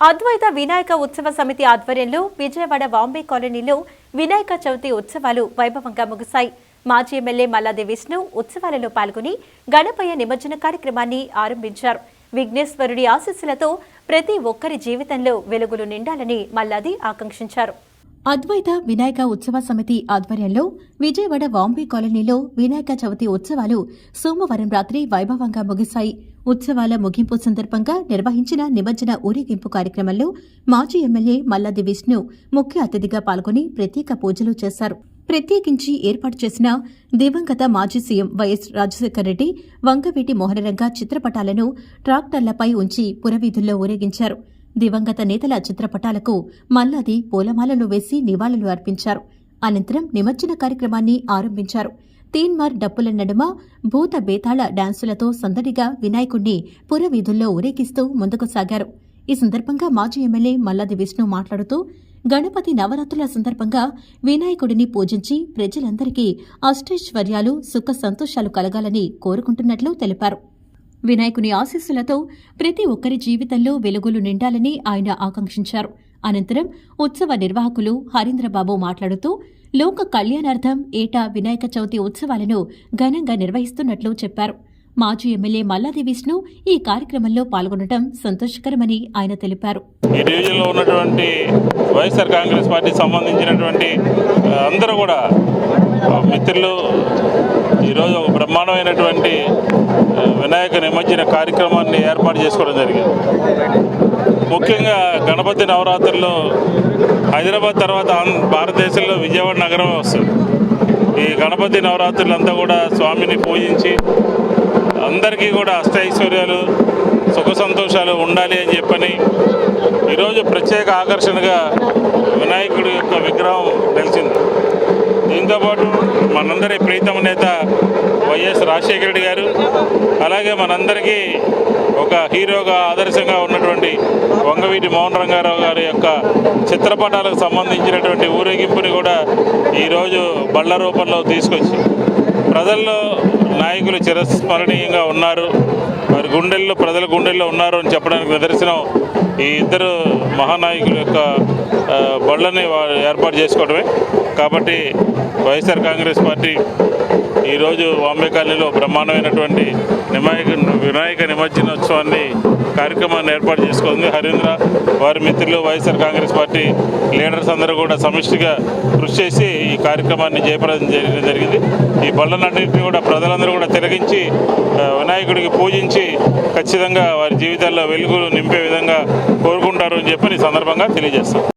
అద్వైత వినాయక ఉత్సవ సమితి ఆధ్వర్యంలో విజయవాడ బాంబే కాలనీలో వినాయక చవితి ఉత్సవాలు వైభవంగా ముగిశాయి. మాజీ ఎమ్మెల్యే మల్లాది విష్ణు ఉత్సవాలలో పాల్గొని గణపయ్య నిమజ్జన కార్యక్రమాన్ని ఆరంభించారు. విఘ్నేశ్వరుడి ఆశీస్సులతో ప్రతి ఒక్కరి జీవితంలో వెలుగులు నిండాలని మల్లాది ఆకాంక్షించారు. అద్వైత వినాయక ఉత్సవ సమితి ఆధ్వర్యంలో విజయవాడ వాంబే కాలనీలో వినాయక చవితి ఉత్సవాలు సోమవారం రాత్రి వైభవంగా ముగిశాయి. ఉత్సవాల ముగింపు సందర్భంగా నిర్వహించిన నిమజ్జన ఊరేగింపు కార్యక్రమంలో మాజీ ఎమ్మెల్యే మల్లాది విష్ణు ముఖ్య అతిథిగా పాల్గొని ప్రత్యేక పూజలు చేశారు. ప్రత్యేకించి ఏర్పాటు చేసిన దివంగత మాజీ సీఎం వైఎస్ రాజశేఖర రెడ్డి వంగవీటి మోహనరంగ చిత్రపటాలను ట్రాక్టర్లపై ఉంచి పురవీధుల్లో ఊరేగించారు. దివంగత నేతల చిత్రపటాలకు మల్లాది పూలమాలలు వేసి నివాళులు అర్పించారు. అనంతరం నిమజ్జన కార్యక్రమాన్ని ఆరంభించారు. తీన్మార్ డప్పుల నడుమ భూత బేతాళ డాన్సులతో సందడిగా వినాయకుణ్ణి పురవీధుల్లో ఊరేగిస్తూ ముందుకు సాగారు. ఈ సందర్భంగా మాజీ ఎమ్మెల్యే మల్లాది విష్ణు మాట్లాడుతూ గణపతి నవరాత్రుల సందర్భంగా వినాయకుడిని పూజించి ప్రజలందరికీ అష్టైశ్వర్యాలు సుఖ సంతోషాలు కలగాలని కోరుకుంటున్నట్లు తెలిపారు. వినాయకుని ఆశీస్సులతో ప్రతి ఒక్కరి జీవితంలో వెలుగులు నిండాలని ఆయన ఆకాంక్షించారు. అనంతరం ఉత్సవ నిర్వాహకులు హరీంద్రబాబు మాట్లాడుతూ లోక కళ్యాణార్థం ఏటా వినాయక చవితి ఉత్సవాలను ఘనంగా నిర్వహిస్తున్నట్లు చెప్పారు. మాజీ ఎమ్మెల్యే మల్లాది విష్ణు ఈ కార్యక్రమంలో పాల్గొనడం సంతోషకరమని ఆయన తెలిపారు. ఈ డివిజన్లో ఉన్నటువంటి వైఎస్ఆర్ కాంగ్రెస్ పార్టీ సంబంధించినటువంటి అందరూ కూడా మిత్రులు ఈరోజు ఒక బ్రహ్మాండమైనటువంటి వినాయక నిమజ్జన కార్యక్రమాన్ని ఏర్పాటు చేసుకోవడం జరిగింది. ముఖ్యంగా గణపతి నవరాత్రుల్లో హైదరాబాద్ తర్వాత భారతదేశంలో విజయవాడ నగరమే వస్తుంది. ఈ గణపతి నవరాత్రులంతా కూడా స్వామిని పూజించి అందరికీ కూడా అష్టైశ్వర్యాలు సుఖ సంతోషాలు ఉండాలి అని చెప్పని ఈరోజు ప్రత్యేక ఆకర్షణగా వినాయకుడి యొక్క విగ్రహం నిలిచింది. దీంతోపాటు మనందరి ప్రీతమ నేత వైఎస్ రాజశేఖర రెడ్డి గారు అలాగే మనందరికీ ఒక హీరోగా ఆదర్శంగా ఉన్నటువంటి వంగవీటి మోహన్ రంగారావు గారి యొక్క చిత్రపటాలకు సంబంధించినటువంటి ఊరేగింపుని కూడా ఈరోజు బళ్ళ రూపంలో తీసుకొచ్చి ప్రజల్లో నాయకులు చిరస్మరణీయంగా ఉన్నారు. వారి గుండెల్లో ప్రజల గుండెల్లో ఉన్నారు అని చెప్పడానికి నిదర్శనం ఈ ఇద్దరు మహానాయకుల యొక్క బళ్ళని ఏర్పాటు చేసుకోవడమే. కాబట్టి వైఎస్ఆర్ కాంగ్రెస్ పార్టీ ఈరోజు బాంబే కాలనీలో బ్రహ్మాండమైనటువంటి నిమాయక వినాయక నిమజ్జనోత్సవాన్ని కార్యక్రమాన్ని ఏర్పాటు చేసుకుంది. హరీంద్ర వారి మిత్రులు వైఎస్ఆర్ కాంగ్రెస్ పార్టీ లీడర్స్ అందరూ కూడా సమిష్టిగా కృషి చేసి ఈ కార్యక్రమాన్ని జయప్రదం చేయడం జరిగింది. ఈ బళ్ళనన్నింటినీ కూడా ప్రజలందరూ కూడా తిరగించి వినాయకుడికి పూజించి ఖచ్చితంగా వారి జీవితాల్లో వెలుగులు నింపే విధంగా కోరుకుంటారు అని చెప్పి ఈ సందర్భంగా తెలియజేస్తాం.